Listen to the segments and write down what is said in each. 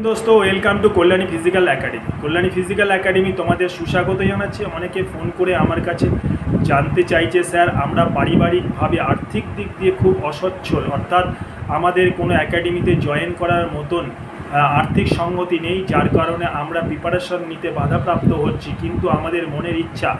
দোস্ত welcome to Kalyani physical academy Kalyani physical academy তোমাদের সুস্বাগত জানাচ্ছি। অনেকে ফোন করে আমার কাছে জানতে চাইছে স্যার আমরা পারিবারিকভাবে আর্থিক দিক দিয়ে খুব অসচ্ছল। অর্থাৎ আমাদের কোনো একাডেমিতে জয়েন করার মতন আর্থিক সঙ্গতি নেই, যার কারণে আমরা প্রিপারেশন নিতে বাধাপ্রাপ্ত হচ্ছি। কিন্তু আমাদের মনের ইচ্ছা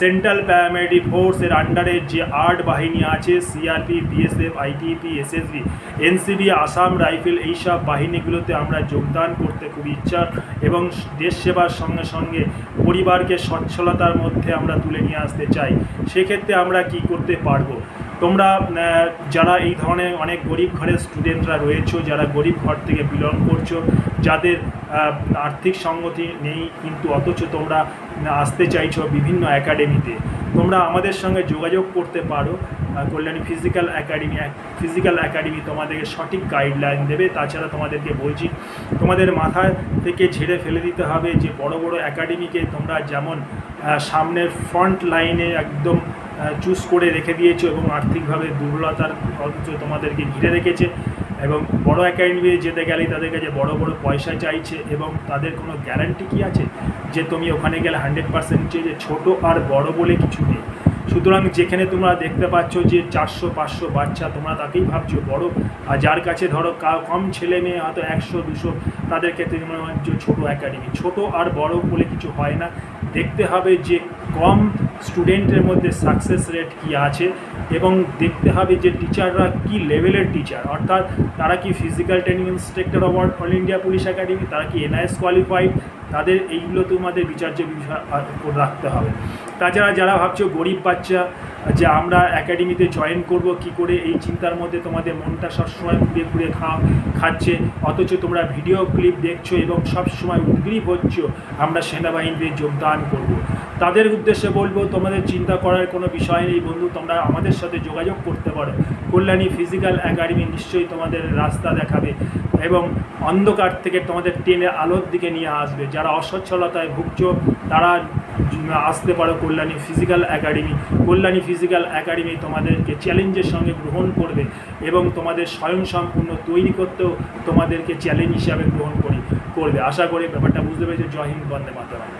সেন্ট্রাল প্যারামেডিক ফোর্সের আন্ডারে যে আর্ট বাহিনী আছে CRP BSF ITP SSB NCB Assam rifle এইসব বাহিনীগুলোতে আমরা যোগদান করতে খুব ইচ্ছা এবং দেশ সেবার সঙ্গে সঙ্গে পরিবারকে সচ্ছলতার মধ্যে আমরা তুলে নিয়ে আসতে চাই। সেক্ষেত্রে আমরা কি করতে পারব? তোমরা যারা এই ধরনের অনেক গরিব ঘরের স্টুডেন্টরা রয়েছো, যারা গরিব ঘর থেকে বিলং করছ যাদের আর্থিক সঙ্গতি নেই, কিন্তু অথচ তোমরা আসতে চাইছো বিভিন্ন একাডেমিতে তোমরা আমাদের সঙ্গে যোগাযোগ করতে পারো। Kalyani physical academy physical academy তোমাদেরকে সঠিক গাইডলাইন দেবে। তাছাড়া তোমাদেরকে বলছি, তোমাদের মাথায় থেকে ঝেড়ে ফেলে দিতে হবে যে বড় বড় একাডেমিকে তোমরা যেমন সামনের ফ্রন্ট লাইনে একদম চুজ করে রেখে দিয়েছ এবং আর্থিকভাবে দুর্বলতার অথচ তোমাদেরকে ঘিরে রেখেছে। এবং বড় একাডেমি যেতে গেলেই তাদের কাছে বড় বড় পয়সা চাইছে এবং তাদের কোনো গ্যারান্টি কি আছে? যে তুমি ওখানে গেলে হান্ড্রেড পার্সেন্ট যে ছোট আর বড় বলে কিছু নেই। সুতরাং যেখানে তোমরা দেখতে পাচ্ছ যে চারশো, পাঁচশো বাচ্চা তোমরা তাকেই ভাবছ বড়। আর যার কাছে ধরো কম ছেলে মেয়ে হয়তো একশো, দুশো, তাদের ক্ষেত্রে মনে হয় ছোটো একাডেমি। ছোট আর বড় বলে কিছু হয় না। দেখতে হবে যে কম স্টুডেন্টের মধ্যে সাকসেস রেট কী আছে এবং দেখতে হবে যে টিচাররা কি লেভেলের টিচার অর্থাৎ তারা কি physical training instructor award all India police academy তারা কি এনআইএস কোয়ালিফাইড তাদের এইগুলো তোমাদের বিচার্য বিষয় রাখতে হবে। তাছাড়া যারা ভাবছ গরিব বাচ্চা, যে আমরা একাডেমিতে জয়েন করব, কি করে এই চিন্তার মধ্যে তোমাদের মনটা সবসময় ঘুরে ঘুরে খাওয়া খাচ্ছে, অথচ তোমরা ভিডিও ক্লিপ দেখছ এবং সবসময় উদ্গ্রীব হচ্ছ, আমরা সেনাবাহিনীতে যোগদান করব। তাদের উদ্দেশ্যে বলব, তোমাদের চিন্তা করার কোনো বিষয় নেই বন্ধু, তোমরা আমাদের সাথে যোগাযোগ করতে পারো। কল্যাণী ফিজিক্যাল একাডেমি নিশ্চয়ই তোমাদের রাস্তা দেখাবে এবং অন্ধকার থেকে তোমাদের টেনে আলোর দিকে নিয়ে আসবে। যারা অসচ্ছলতায় ভুগছো, তারা আসতে পারো Kalyani physical academy Kalyani physical academy তোমাদেরকে চ্যালেঞ্জের সঙ্গে গ্রহণ করবে এবং তোমাদের স্বয়ংসম্পূর্ণ তৈরি করতেও তোমাদেরকে চ্যালেঞ্জ হিসাবে গ্রহণ করি করবে। আশা করি ব্যাপারটা বুঝতে পেরেছে। জয় হিন্দ, বন্দে মাতরম।